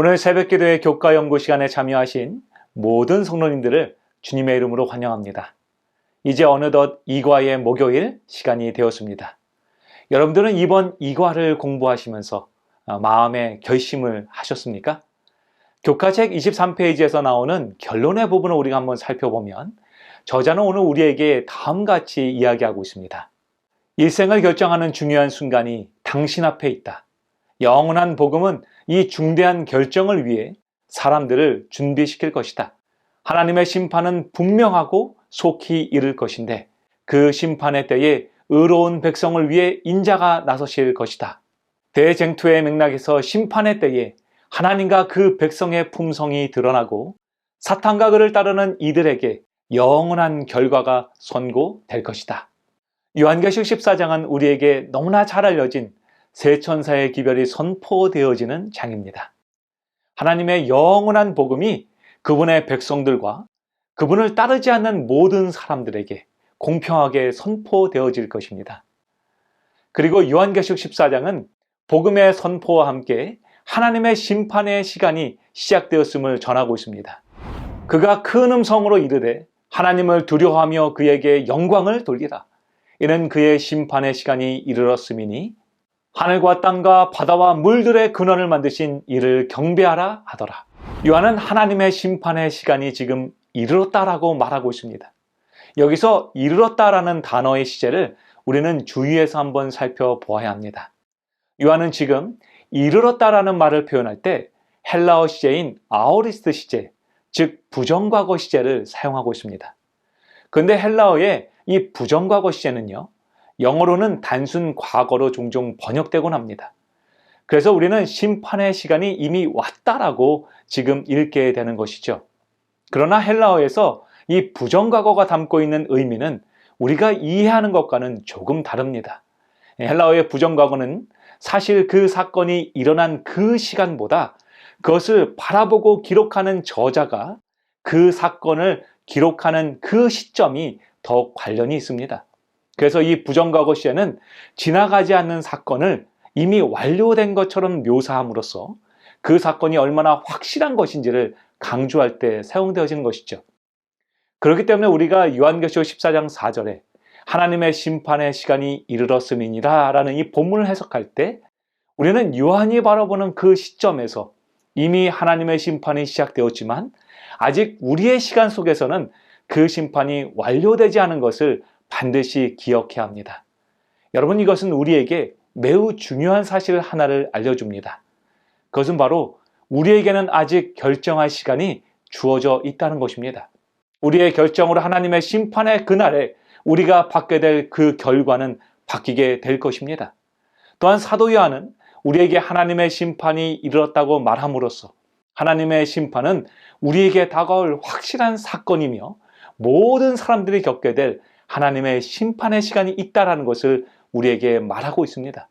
오늘 새벽 기도의 교과 연구 시간에 참여하신 모든 성도님들을 주님의 이름으로 환영합니다. 이제 어느덧 이과의 목요일 시간이 되었습니다. 여러분들은 이번 이과를 공부하시면서 어, 마음의 결심을 하셨습니까? 교과책 23페이지에서 나오는 결론의 부분을 우리가 한번 살펴보면 저자는 오늘 우리에게 다음같이 이야기하고 있습니다. 일생을 결정하는 중요한 순간이 당신 앞에 있다. 영원한 복음은 이 중대한 결정을 위해 사람들을 준비시킬 것이다. 하나님의 심판은 분명하고 속히 이를 것인데 그 심판의 때에 의로운 백성을 위해 인자가 나서실 것이다. 대쟁투의 맥락에서 심판의 때에 하나님과 그 백성의 품성이 드러나고 사탄과 그를 따르는 이들에게 영원한 결과가 선고될 것이다. 요한계시록 14장은 우리에게 너무나 잘 알려진 세 천사의 기별이 선포되어지는 장입니다. 하나님의 영원한 복음이 그분의 백성들과 그분을 따르지 않는 모든 사람들에게 공평하게 선포되어질 것입니다. 그리고 요한계시록 14장은 복음의 선포와 함께 하나님의 심판의 시간이 시작되었음을 전하고 있습니다. 그가 큰 음성으로 이르되 하나님을 두려워하며 그에게 영광을 돌리라. 이는 그의 심판의 시간이 이르렀음이니 하늘과 땅과 바다와 물들의 근원을 만드신 이를 경배하라 하더라. 요한은 하나님의 심판의 시간이 지금 이르렀다라고 말하고 있습니다. 여기서 이르렀다라는 단어의 시제를 우리는 주의해서 한번 살펴보아야 합니다. 요한은 지금 이르렀다라는 말을 표현할 때 헬라어 시제인 아오리스트 시제, 즉 부정과거 시제를 사용하고 있습니다. 근데 헬라어의 이 부정과거 시제는요, 영어로는 단순 과거로 종종 번역되곤 합니다. 그래서 우리는 심판의 시간이 이미 왔다라고 지금 읽게 되는 것이죠. 그러나 헬라어에서 이 부정과거가 담고 있는 의미는 우리가 이해하는 것과는 조금 다릅니다. 헬라어의 부정과거는 사실 그 사건이 일어난 그 시간보다 그것을 바라보고 기록하는 저자가 그 사건을 기록하는 그 시점이 더 관련이 있습니다. 그래서 이 부정과거 시에는 지나가지 않는 사건을 이미 완료된 것처럼 묘사함으로써 그 사건이 얼마나 확실한 것인지를 강조할 때 사용되어지는 것이죠. 그렇기 때문에 우리가 요한계시록 14장 4절에 하나님의 심판의 시간이 이르렀음이니라 라는 이 본문을 해석할 때 우리는 요한이 바라보는 그 시점에서 이미 하나님의 심판이 시작되었지만 아직 우리의 시간 속에서는 그 심판이 완료되지 않은 것을 반드시 기억해야 합니다. 여러분 이것은 우리에게 매우 중요한 사실 하나를 알려줍니다. 그것은 바로 우리에게는 아직 결정할 시간이 주어져 있다는 것입니다. 우리의 결정으로 하나님의 심판의 그날에 우리가 받게 될 그 결과는 바뀌게 될 것입니다. 또한 사도 요한은 우리에게 하나님의 심판이 이르렀다고 말함으로써 하나님의 심판은 우리에게 다가올 확실한 사건이며 모든 사람들이 겪게 될 하나님의 심판의 시간이 있다라는 것을 우리에게 말하고 있습니다.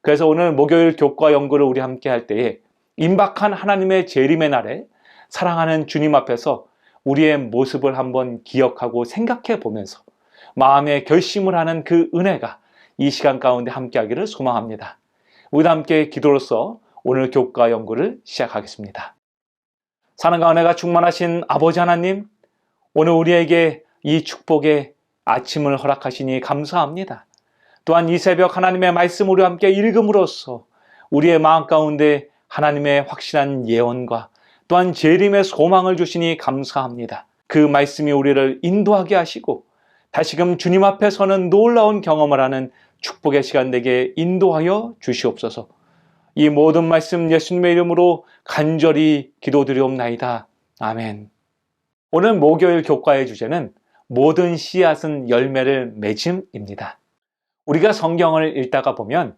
그래서 오늘 목요일 교과 연구를 우리 함께 할 때에 임박한 하나님의 재림의 날에 사랑하는 주님 앞에서 우리의 모습을 한번 기억하고 생각해 보면서 마음의 결심을 하는 그 은혜가 이 시간 가운데 함께하기를 소망합니다. 우리 함께 기도로서 오늘 교과 연구를 시작하겠습니다. 사랑과 은혜가 충만하신 아버지 하나님, 오늘 우리에게 이 축복의 아침을 허락하시니 감사합니다. 또한 이 새벽 하나님의 말씀 우리와 함께 읽음으로써 우리의 마음 가운데 하나님의 확실한 예언과 또한 재림의 소망을 주시니 감사합니다. 그 말씀이 우리를 인도하게 하시고 다시금 주님 앞에 서는 놀라운 경험을 하는 축복의 시간 되게 인도하여 주시옵소서. 이 모든 말씀 예수님의 이름으로 간절히 기도드리옵나이다. 아멘. 오늘 목요일 교과의 주제는 모든 씨앗은 열매를 맺음입니다. 우리가 성경을 읽다가 보면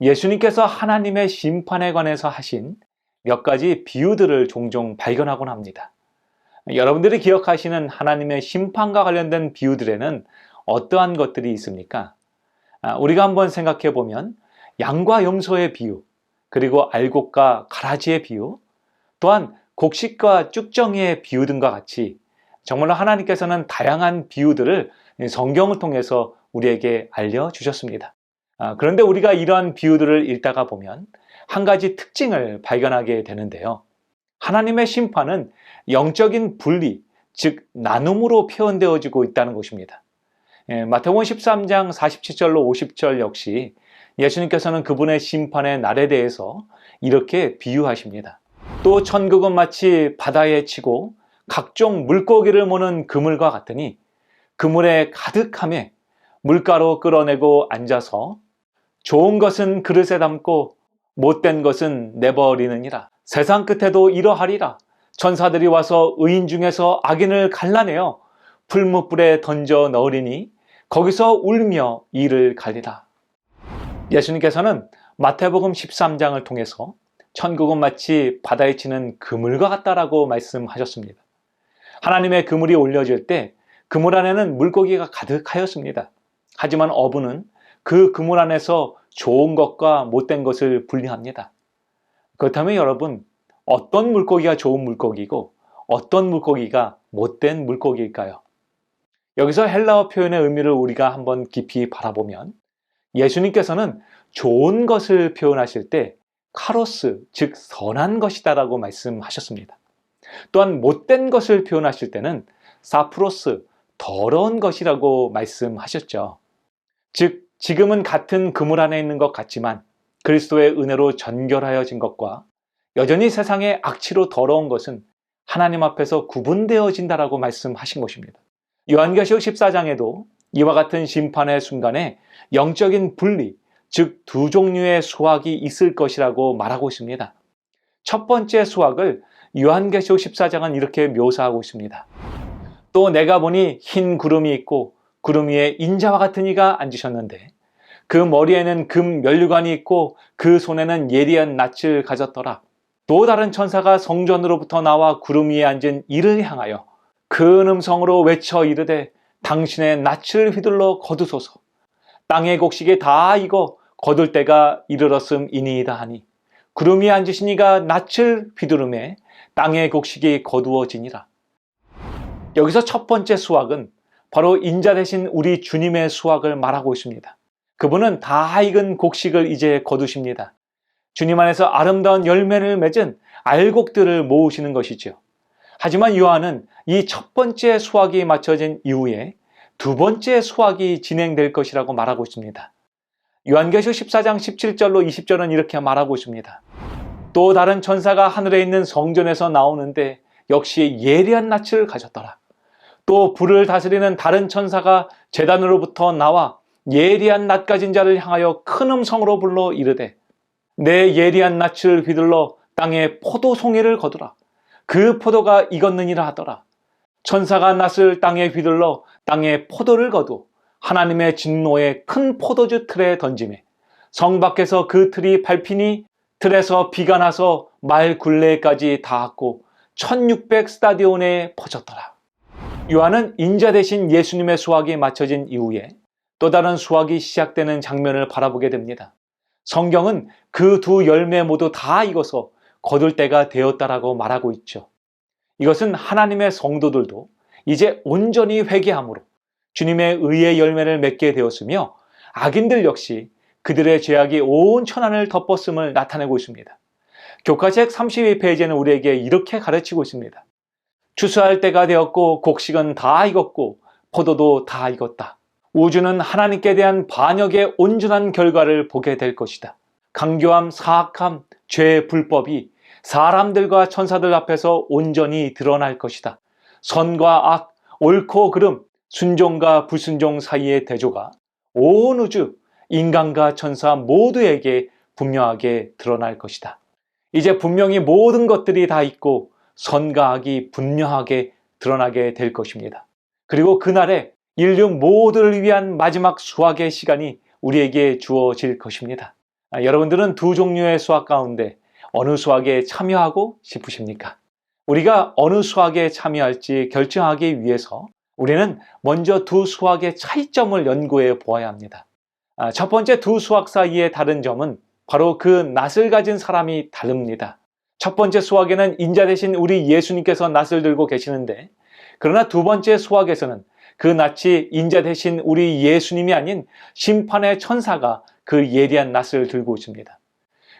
예수님께서 하나님의 심판에 관해서 하신 몇 가지 비유들을 종종 발견하곤 합니다. 여러분들이 기억하시는 하나님의 심판과 관련된 비유들에는 어떠한 것들이 있습니까? 아, 우리가 한번 생각해 보면 양과 염소의 비유, 그리고 알곡과 가라지의 비유, 또한 곡식과 쭉정이의 비유 등과 같이 정말로 하나님께서는 다양한 비유들을 성경을 통해서 우리에게 알려주셨습니다. 아, 그런데 우리가 이러한 비유들을 읽다가 보면 한 가지 특징을 발견하게 되는데요. 하나님의 심판은 영적인 분리, 즉 나눔으로 표현되어지고 있다는 것입니다. 예, 마태복음 13장 47절로 50절 역시 예수님께서는 그분의 심판의 날에 대해서 이렇게 비유하십니다. 또 천국은 마치 바다에 치고 각종 물고기를 모는 그물과 같으니 그물에 가득함에 물가로 끌어내고 앉아서 좋은 것은 그릇에 담고 못된 것은 내버리느니라. 세상 끝에도 이러하리라. 천사들이 와서 의인 중에서 악인을 갈라내어 풀무불에 던져 넣으리니 거기서 울며 이를 갈리라. 예수님께서는 마태복음 13장을 통해서 천국은 마치 바다에 치는 그물과 같다라고 말씀하셨습니다. 하나님의 그물이 올려질 때 그물 안에는 물고기가 가득하였습니다. 하지만 어부는 그 그물 안에서 좋은 것과 못된 것을 분리합니다. 그렇다면 여러분, 어떤 물고기가 좋은 물고기고 어떤 물고기가 못된 물고기일까요? 여기서 헬라어 표현의 의미를 우리가 한번 깊이 바라보면 예수님께서는 좋은 것을 표현하실 때 카로스, 즉 선한 것이다라고 말씀하셨습니다. 또한 못된 것을 표현하실 때는 사프로스, 더러운 것이라고 말씀하셨죠. 즉 지금은 같은 그물 안에 있는 것 같지만 그리스도의 은혜로 전결하여진 것과 여전히 세상의 악취로 더러운 것은 하나님 앞에서 구분되어진다라고 말씀하신 것입니다. 요한계시록 14장에도 이와 같은 심판의 순간에 영적인 분리, 즉 두 종류의 수확이 있을 것이라고 말하고 있습니다. 첫 번째 수확을 요한계시록 14장은 이렇게 묘사하고 있습니다. 또 내가 보니 흰 구름이 있고 구름 위에 인자와 같은 이가 앉으셨는데 그 머리에는 금 면류관이 있고 그 손에는 예리한 낯을 가졌더라. 또 다른 천사가 성전으로부터 나와 구름 위에 앉은 이를 향하여 큰 음성으로 외쳐 이르되 당신의 낯을 휘둘러 거두소서. 땅의 곡식에 다 익어 거둘 때가 이르렀음이니이다 하니 구름 위에 앉으신 이가 낯을 휘두르매 땅의 곡식이 거두어지니라. 여기서 첫 번째 수확은 바로 인자 대신 우리 주님의 수확을 말하고 있습니다. 그분은 다 익은 곡식을 이제 거두십니다. 주님 안에서 아름다운 열매를 맺은 알곡들을 모으시는 것이죠. 하지만 요한은 이 첫 번째 수확이 맞춰진 이후에 두 번째 수확이 진행될 것이라고 말하고 있습니다. 요한계시록 14장 17절로 20절은 이렇게 말하고 있습니다. 또 다른 천사가 하늘에 있는 성전에서 나오는데 역시 예리한 낯을 가졌더라. 또 불을 다스리는 다른 천사가 재단으로부터 나와 예리한 낯 가진 자를 향하여 큰 음성으로 불러 이르되 내 예리한 낯을 휘둘러 땅에 포도 송이를 거두라. 그 포도가 익었느니라 하더라. 천사가 낯을 땅에 휘둘러 땅에 포도를 거두 하나님의 진노의 큰 포도주 틀에 던짐에 성 밖에서 그 틀이 밟히니 틀에서 비가 나서 말 굴레까지 닿았고 1600 스타디온에 퍼졌더라. 요한은 인자 대신 예수님의 수확이 맞춰진 이후에 또 다른 수확이 시작되는 장면을 바라보게 됩니다. 성경은 그 두 열매 모두 다 익어서 거둘 때가 되었다라고 말하고 있죠. 이것은 하나님의 성도들도 이제 온전히 회개함으로 주님의 의의 열매를 맺게 되었으며 악인들 역시 그들의 죄악이 온 천안을 덮었음을 나타내고 있습니다. 교과책 32페이지에는 우리에게 이렇게 가르치고 있습니다. 추수할 때가 되었고 곡식은 다 익었고 포도도 다 익었다. 우주는 하나님께 대한 반역의 온전한 결과를 보게 될 것이다. 강교함, 사악함, 죄, 불법이 사람들과 천사들 앞에서 온전히 드러날 것이다. 선과 악, 옳고 그름, 순종과 불순종 사이의 대조가 온 우주, 인간과 천사 모두에게 분명하게 드러날 것이다. 이제 분명히 모든 것들이 다 있고 선과 악이 분명하게 드러나게 될 것입니다. 그리고 그날에 인류 모두를 위한 마지막 수학의 시간이 우리에게 주어질 것입니다. 아, 여러분들은 두 종류의 수학 가운데 어느 수학에 참여하고 싶으십니까? 우리가 어느 수학에 참여할지 결정하기 위해서 우리는 먼저 두 수학의 차이점을 연구해 보아야 합니다. 아, 첫 번째 두 수학 사이의 다른 점은 바로 그 낯을 가진 사람이 다릅니다. 첫 번째 수학에는 인자 대신 우리 예수님께서 낯을 들고 계시는데 그러나 두 번째 수학에서는 그 낯이 인자 대신 우리 예수님이 아닌 심판의 천사가 그 예리한 낯을 들고 있습니다.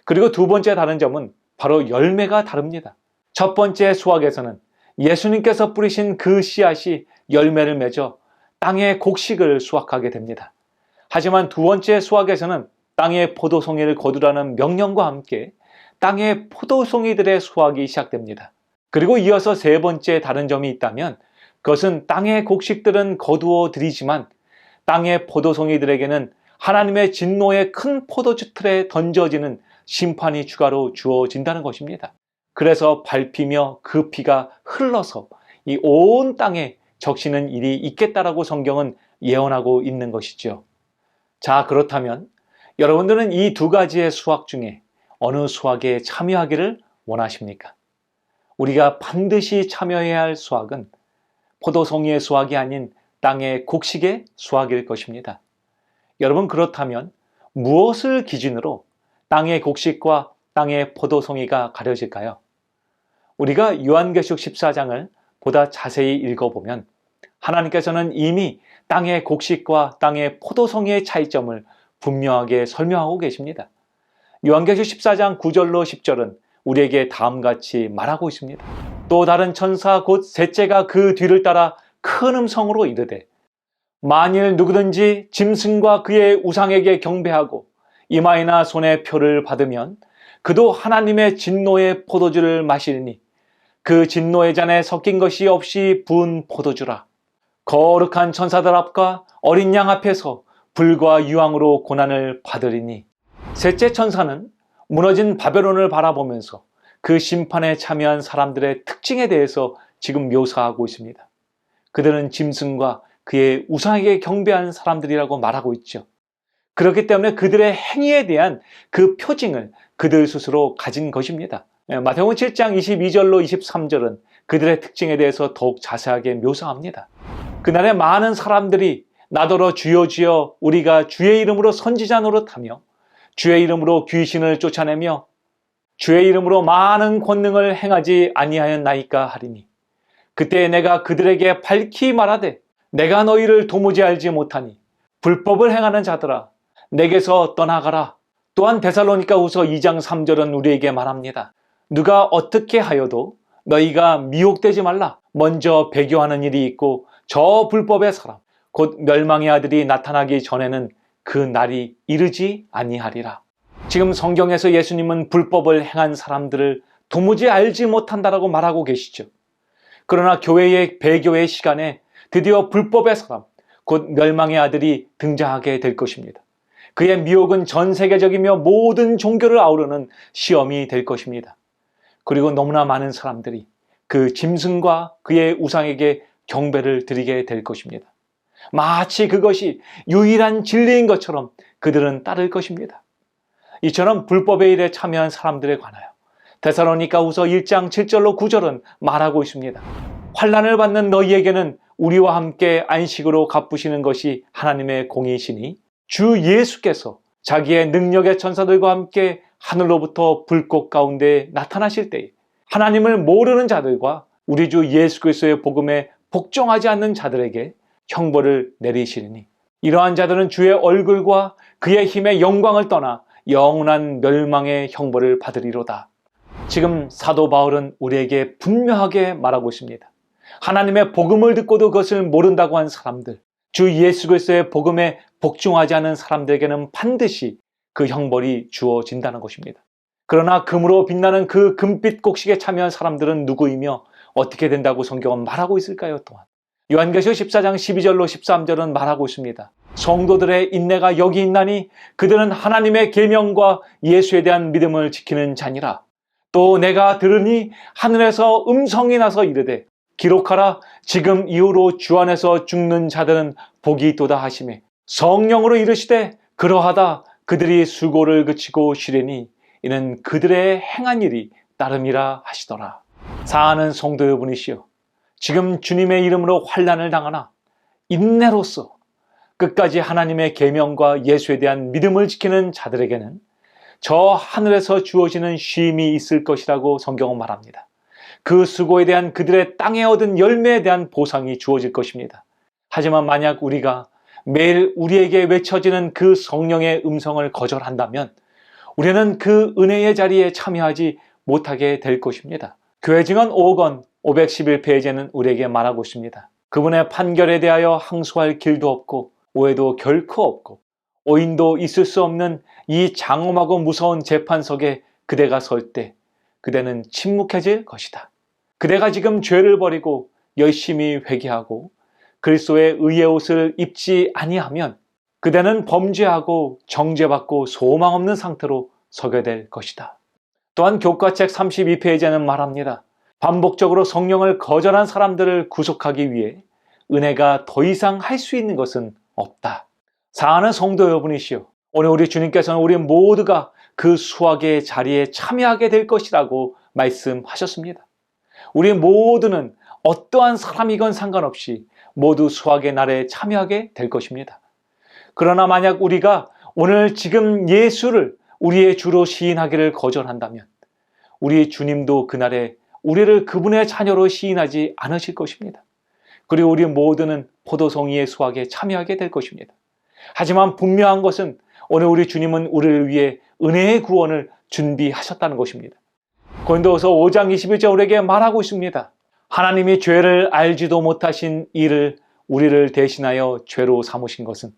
그리고 두 번째 다른 점은 바로 열매가 다릅니다. 첫 번째 수확에서는 예수님께서 뿌리신 그 씨앗이 열매를 맺어 땅의 곡식을 수확하게 됩니다. 하지만 두 번째 수확에서는 땅의 포도송이를 거두라는 명령과 함께 땅의 포도송이들의 수확이 시작됩니다. 그리고 이어서 세 번째 다른 점이 있다면 그것은 땅의 곡식들은 거두어 들이지만 땅의 포도송이들에게는 하나님의 진노의 큰 포도주 틀에 던져지는 심판이 추가로 주어진다는 것입니다. 그래서 밟히며 그 피가 흘러서 이 온 땅에 적시는 일이 있겠다라고 성경은 예언하고 있는 것이죠. 자, 그렇다면 여러분들은 이 두 가지의 수학 중에 어느 수학에 참여하기를 원하십니까? 우리가 반드시 참여해야 할 수학은 포도송이의 수학이 아닌 땅의 곡식의 수학일 것입니다. 여러분 그렇다면 무엇을 기준으로 땅의 곡식과 땅의 포도송이가 가려질까요? 우리가 요한계시록 14장을 보다 자세히 읽어보면 하나님께서는 이미 땅의 곡식과 땅의 포도송이의 차이점을 분명하게 설명하고 계십니다. 요한계시록 14장 9절로 10절은 우리에게 다음같이 말하고 있습니다. 또 다른 천사 곧 셋째가 그 뒤를 따라 큰 음성으로 이르되 만일 누구든지 짐승과 그의 우상에게 경배하고 이마이나 손에 표를 받으면 그도 하나님의 진노의 포도주를 마시리니 그 진노의 잔에 섞인 것이 없이 부은 포도주라. 거룩한 천사들 앞과 어린 양 앞에서 불과 유황으로 고난을 받으리니 셋째 천사는 무너진 바벨론을 바라보면서 그 심판에 참여한 사람들의 특징에 대해서 지금 묘사하고 있습니다. 그들은 짐승과 그의 우상에게 경배한 사람들이라고 말하고 있죠. 그렇기 때문에 그들의 행위에 대한 그 표징을 그들 스스로 가진 것입니다. 예, 마태복음 7장 22절로 23절은 그들의 특징에 대해서 더욱 자세하게 묘사합니다. 그날에 많은 사람들이 나더러 주여 주여 우리가 주의 이름으로 선지자 노릇하며 주의 이름으로 귀신을 쫓아내며 주의 이름으로 많은 권능을 행하지 아니하였나이까 하리니 그때 내가 그들에게 밝히 말하되 내가 너희를 도무지 알지 못하니 불법을 행하는 자들아 내게서 떠나가라. 또한 데살로니가 우서 2장 3절은 우리에게 말합니다. 누가 어떻게 하여도 너희가 미혹되지 말라. 먼저 배교하는 일이 있고 저 불법의 사람 곧 멸망의 아들이 나타나기 전에는 그 날이 이르지 아니하리라 지금 성경에서 예수님은 불법을 행한 사람들을 도무지 알지 못한다라고 말하고 계시죠. 그러나 교회의 배교의 시간에 드디어 불법의 사람, 곧 멸망의 아들이 등장하게 될 것입니다. 그의 미혹은 전 세계적이며 모든 종교를 아우르는 시험이 될 것입니다. 그리고 너무나 많은 사람들이 그 짐승과 그의 우상에게 경배를 드리게 될 것입니다. 마치 그것이 유일한 진리인 것처럼 그들은 따를 것입니다. 이처럼 불법의 일에 참여한 사람들에 관하여 데살로니가 후서 1장 7절로 9절은 말하고 있습니다. 환란을 받는 너희에게는 우리와 함께 안식으로 갚으시는 것이 하나님의 공이시니 주 예수께서 자기의 능력의 천사들과 함께 하늘로부터 불꽃 가운데 나타나실 때에 하나님을 모르는 자들과 우리 주 예수 그리스도의 복음에 복종하지 않는 자들에게 형벌을 내리시리니 이러한 자들은 주의 얼굴과 그의 힘의 영광을 떠나 영원한 멸망의 형벌을 받으리로다. 지금 사도 바울은 우리에게 분명하게 말하고 있습니다. 하나님의 복음을 듣고도 그것을 모른다고 한 사람들, 주 예수 그리스도의 복음에 복종하지 않은 사람들에게는 반드시 그 형벌이 주어진다는 것입니다. 그러나 금으로 빛나는 그 금빛 곡식에 참여한 사람들은 누구이며 어떻게 된다고 성경은 말하고 있을까요? 또한 요한계시록 14장 12절로 13절은 말하고 있습니다. 성도들의 인내가 여기 있나니 그들은 하나님의 계명과 예수에 대한 믿음을 지키는 자니라. 또 내가 들으니 하늘에서 음성이 나서 이르되 기록하라 지금 이후로 주 안에서 죽는 자들은 복이 있도다 하심에 성령으로 이르시되 그러하다 그들이 수고를 그치고 쉬려니 이는 그들의 행한 일이 따름이라 하시더라. 사하는 성도 여러분이시여 지금 주님의 이름으로 환란을 당하나 인내로서 끝까지 하나님의 계명과 예수에 대한 믿음을 지키는 자들에게는 저 하늘에서 주어지는 쉼이 있을 것이라고 성경은 말합니다. 그 수고에 대한 그들의 땅에 얻은 열매에 대한 보상이 주어질 것입니다. 하지만 만약 우리가 매일 우리에게 외쳐지는 그 성령의 음성을 거절한다면 우리는 그 은혜의 자리에 참여하지 못하게 될 것입니다. 교회 증언 5권 511페이지에는 우리에게 말하고 있습니다. 그분의 판결에 대하여 항소할 길도 없고 오해도 결코 없고 오인도 있을 수 없는 이 장엄하고 무서운 재판석에 그대가 설 때 그대는 침묵해질 것이다. 그대가 지금 죄를 버리고 열심히 회개하고 그리스도의 의의 옷을 입지 아니하면 그대는 범죄하고 정죄받고 소망 없는 상태로 서게 될 것이다. 또한 교과책 32페이지에는 말합니다. 반복적으로 성령을 거절한 사람들을 구속하기 위해 은혜가 더 이상 할 수 있는 것은 없다. 사랑하는 성도 여러분이시여. 오늘 우리 주님께서는 우리 모두가 그 수학의 자리에 참여하게 될 것이라고 말씀하셨습니다. 우리 모두는 어떠한 사람이건 상관없이 모두 수학의 날에 참여하게 될 것입니다. 그러나 만약 우리가 오늘 지금 예수를 우리의 주로 시인하기를 거절한다면 우리 주님도 그날에 우리를 그분의 자녀로 시인하지 않으실 것입니다. 그리고 우리 모두는 포도송이의 수확에 참여하게 될 것입니다. 하지만 분명한 것은 오늘 우리 주님은 우리를 위해 은혜의 구원을 준비하셨다는 것입니다. 고린도서 5장 21절 우리에게 말하고 있습니다. 하나님이 죄를 알지도 못하신 이를 우리를 대신하여 죄로 삼으신 것은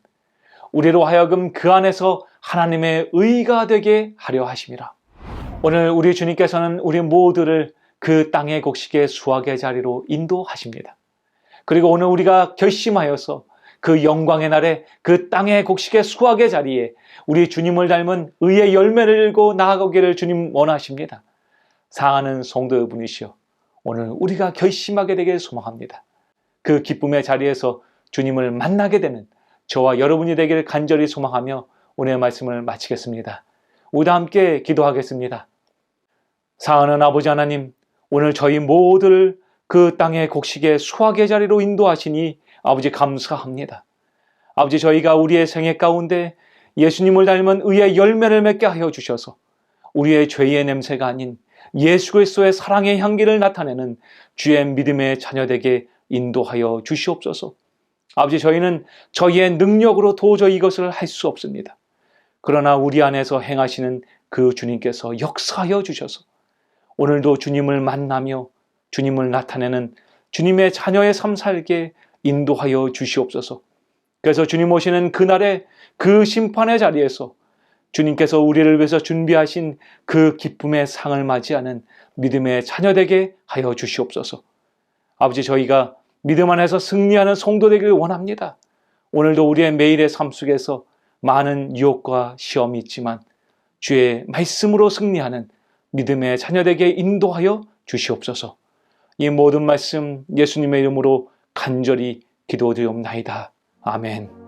우리로 하여금 그 안에서 하나님의 의가 되게 하려 하심이라. 오늘 우리 주님께서는 우리 모두를 그 땅의 곡식의 수확의 자리로 인도하십니다. 그리고 오늘 우리가 결심하여서 그 영광의 날에 그 땅의 곡식의 수확의 자리에 우리 주님을 닮은 의의 열매를 일고 나아가기를 주님 원하십니다. 사랑하는 성도 여러분이시여 오늘 우리가 결심하게 되길 소망합니다. 그 기쁨의 자리에서 주님을 만나게 되는 저와 여러분이 되기를 간절히 소망하며 오늘의 말씀을 마치겠습니다. 우리 함께 기도하겠습니다. 사랑하는 아버지 하나님, 오늘 저희 모두를 그 땅의 곡식의 수확의 자리로 인도하시니 아버지 감사합니다. 아버지 저희가 우리의 생애 가운데 예수님을 닮은 의의 열매를 맺게 하여 주셔서 우리의 죄의 냄새가 아닌 예수 그리스도의 사랑의 향기를 나타내는 주의 믿음의 자녀되게 인도하여 주시옵소서. 아버지 저희는 저희의 능력으로 도저히 이것을 할 수 없습니다. 그러나 우리 안에서 행하시는 그 주님께서 역사하여 주셔서 오늘도 주님을 만나며 주님을 나타내는 주님의 자녀의 삶 살게 인도하여 주시옵소서. 그래서 주님 오시는 그날의 그 심판의 자리에서 주님께서 우리를 위해서 준비하신 그 기쁨의 상을 맞이하는 믿음의 자녀되게 하여 주시옵소서. 아버지 저희가 믿음 안에서 승리하는 성도 되기를 원합니다. 오늘도 우리의 매일의 삶 속에서 많은 유혹과 시험이 있지만 주의 말씀으로 승리하는 믿음의 자녀되게 인도하여 주시옵소서. 이 모든 말씀 예수님의 이름으로 간절히 기도드리옵나이다. 아멘.